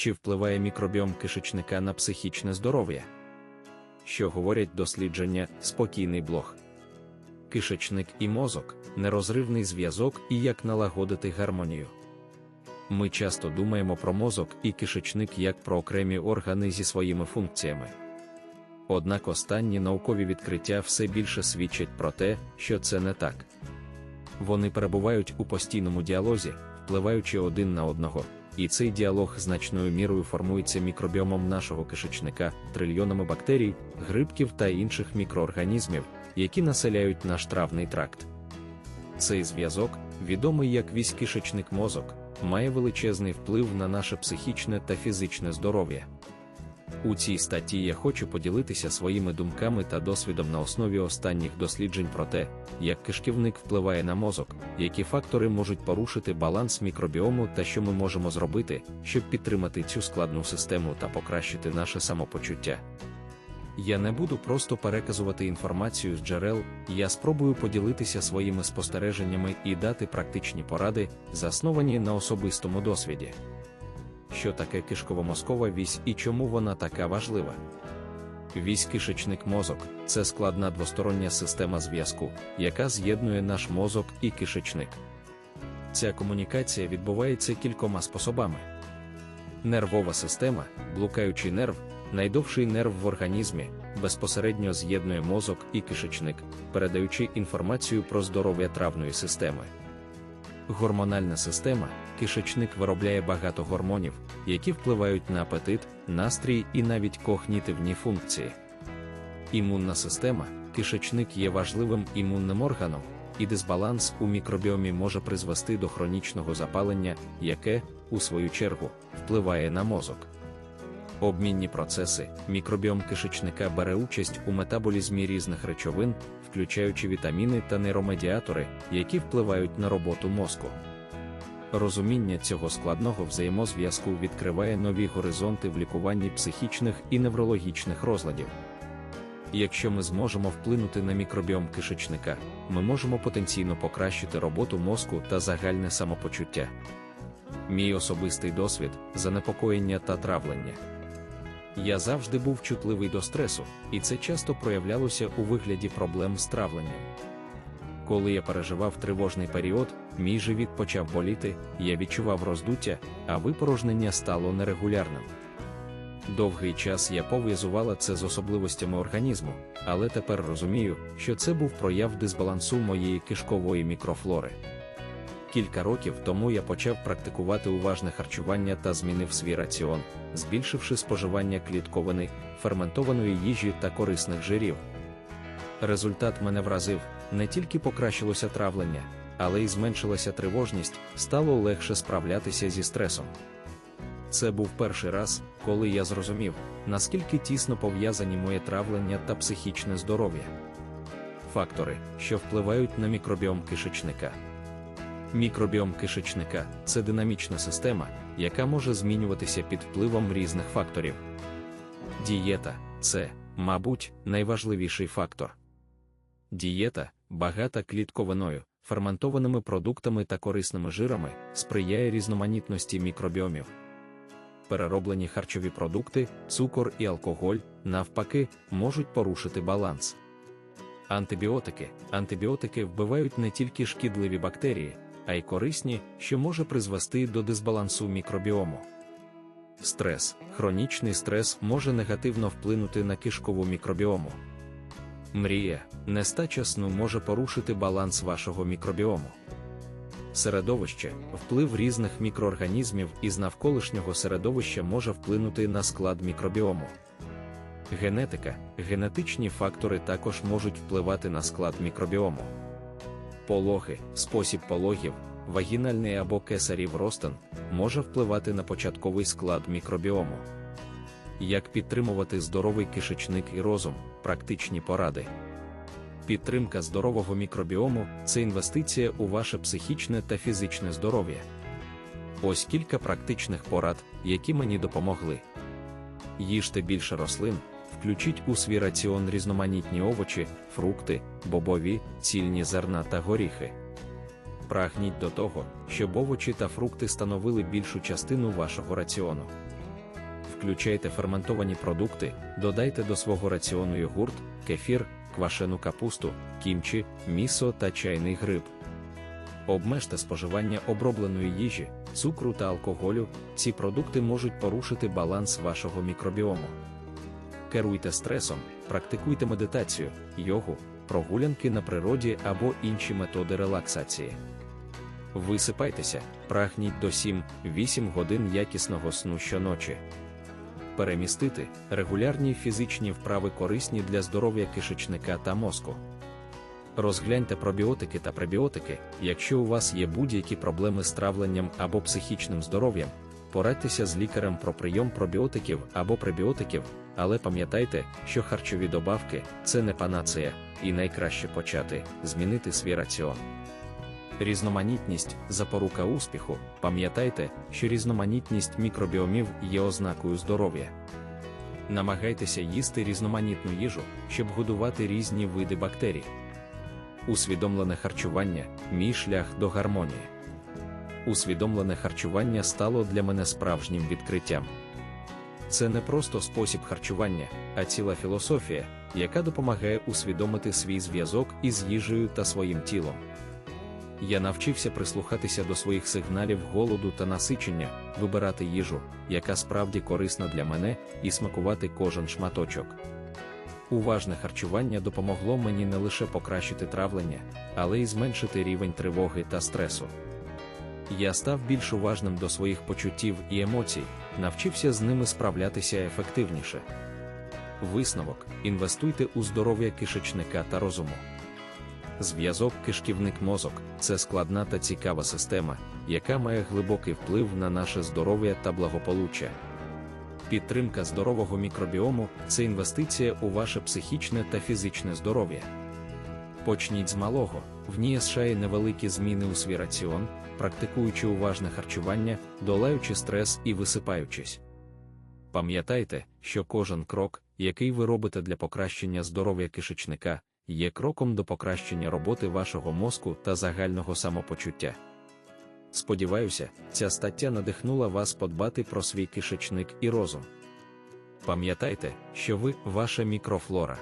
Чи впливає мікробіом кишечника на психічне здоров'я? Що говорять дослідження, спокійний блог. Кишечник і мозок нерозривний зв'язок і як налагодити гармонію. Ми часто думаємо про мозок і кишечник як про окремі органи зі своїми функціями. Однак останні наукові відкриття все більше свідчать про те, що це не так. Вони перебувають у постійному діалозі, впливаючи один на одного, і цей діалог значною мірою формується мікробіомом нашого кишечника, трильйонами бактерій, грибків та інших мікроорганізмів, які населяють наш травний тракт. Цей зв'язок, відомий як вісь кишечник мозок, має величезний вплив на наше психічне та фізичне здоров'я. У цій статті я хочу поділитися своїми думками та досвідом на основі останніх досліджень про те, як кишківник впливає на мозок, які фактори можуть порушити баланс мікробіому та що ми можемо зробити, щоб підтримати цю складну систему та покращити наше самопочуття. Я не буду просто переказувати інформацію з джерел, я спробую поділитися своїми спостереженнями і дати практичні поради, засновані на особистому досвіді. Що таке кишково-мозкова вісь і чому вона така важлива? Вісь кишечник мозок це складна двостороння система зв'язку, яка з'єднує наш мозок і кишечник. Ця комунікація відбувається кількома способами. Нервова система, блукаючий нерв, найдовший нерв в організмі, безпосередньо з'єднує мозок і кишечник, передаючи інформацію про здоров'я травної системи. Гормональна система, кишечник виробляє багато гормонів, які впливають на апетит, настрій і навіть когнітивні функції. Імунна система, кишечник є важливим імунним органом, і дисбаланс у мікробіомі може призвести до хронічного запалення, яке, у свою чергу, впливає на мозок. Обмінні процеси, мікробіом кишечника бере участь у метаболізмі різних речовин, включаючи вітаміни та нейромедіатори, які впливають на роботу мозку. Розуміння цього складного взаємозв'язку відкриває нові горизонти в лікуванні психічних і неврологічних розладів. Якщо ми зможемо вплинути на мікробіом кишечника, ми можемо потенційно покращити роботу мозку та загальне самопочуття. Мій особистий досвід занепокоєння та травлення. Я завжди був чутливий до стресу, і це часто проявлялося у вигляді проблем з травленням. Коли я переживав тривожний період, мій живіт почав боліти, я відчував роздуття, а випорожнення стало нерегулярним. Довгий час я пов'язувала це з особливостями організму, але тепер розумію, що це був прояв дисбалансу моєї кишкової мікрофлори. Кілька років тому я почав практикувати уважне харчування та змінив свій раціон, збільшивши споживання клітковини, ферментованої їжі та корисних жирів. Результат мене вразив, не тільки покращилося травлення, але й зменшилася тривожність, стало легше справлятися зі стресом. Це був перший раз, коли я зрозумів, наскільки тісно пов'язані моє травлення та психічне здоров'я. Фактори, що впливають на мікробіом кишечника. Мікробіом кишечника це динамічна система, яка може змінюватися під впливом різних факторів. Дієта це, мабуть, найважливіший фактор. Дієта, багата клітковиною, ферментованими продуктами та корисними жирами, сприяє різноманітності мікробіомів. Перероблені харчові продукти, цукор і алкоголь, навпаки, можуть порушити баланс. Антибіотики Антибіотики вбивають не тільки шкідливі бактерії, а й корисні, що може призвести до дисбалансу мікробіому. Стрес, хронічний стрес може негативно вплинути на кишкову мікробіому. Мрія, нестача сну може порушити баланс вашого мікробіому. Середовище, вплив різних мікроорганізмів із навколишнього середовища може вплинути на склад мікробіому. Генетика, генетичні фактори також можуть впливати на склад мікробіому. Пологи, спосіб пологів, вагінальний або кесарів ростин може впливати на початковий склад мікробіому. Як підтримувати здоровий кишечник і розум, практичні поради. Підтримка здорового мікробіому це інвестиція у ваше психічне та фізичне здоров'я. Ось кілька практичних порад, які мені допомогли. Їжте більше рослин, включіть у свій раціон різноманітні овочі, фрукти, бобові, цільні зерна та горіхи. Прагніть до того, щоб овочі та фрукти становили більшу частину вашого раціону. Включайте ферментовані продукти, додайте до свого раціону йогурт, кефір, квашену капусту, кімчі, місо та чайний гриб. Обмежте споживання обробленої їжі, цукру та алкоголю, ці продукти можуть порушити баланс вашого мікробіому. Керуйте стресом, практикуйте медитацію, йогу, прогулянки на природі або інші методи релаксації. Висипайтеся, прагніть до 7-8 годин якісного сну щоночі. Перемістити регулярні фізичні вправи корисні для здоров'я кишечника та мозку. Розгляньте пробіотики та пребіотики, якщо у вас є будь-які проблеми з травленням або психічним здоров'ям, порадьтеся з лікарем про прийом пробіотиків або пребіотиків, але пам'ятайте, що харчові добавки це не панацея, і найкраще почати змінити свій раціон. Різноманітність запорука успіху. Пам'ятайте, що різноманітність мікробіомів є ознакою здоров'я. Намагайтеся їсти різноманітну їжу, щоб годувати різні види бактерій. Усвідомлене харчування мій шлях до гармонії. Усвідомлене харчування стало для мене справжнім відкриттям. Це не просто спосіб харчування, а ціла філософія, яка допомагає усвідомити свій зв'язок із їжею та своїм тілом. Я навчився прислухатися до своїх сигналів голоду та насичення, вибирати їжу, яка справді корисна для мене, і смакувати кожен шматочок. Уважне харчування допомогло мені не лише покращити травлення, але й зменшити рівень тривоги та стресу. Я став більш уважним до своїх почуттів і емоцій, навчився з ними справлятися ефективніше. Висновок: інвестуйте у здоров'я кишечника та розуму. Зв'язок кишківник-мозок це складна та цікава система, яка має глибокий вплив на наше здоров'я та благополуччя. Підтримка здорового мікробіому це інвестиція у ваше психічне та фізичне здоров'я. Почніть з малого, вніяшає невеликі зміни у свій раціон, практикуючи уважне харчування, долаючи стрес і висипаючись. Пам'ятайте, що кожен крок, який ви робите для покращення здоров'я кишечника, є кроком до покращення роботи вашого мозку та загального самопочуття. Сподіваюся, ця стаття надихнула вас подбати про свій кишечник і розум. Пам'ятайте, що ви ваша мікрофлора.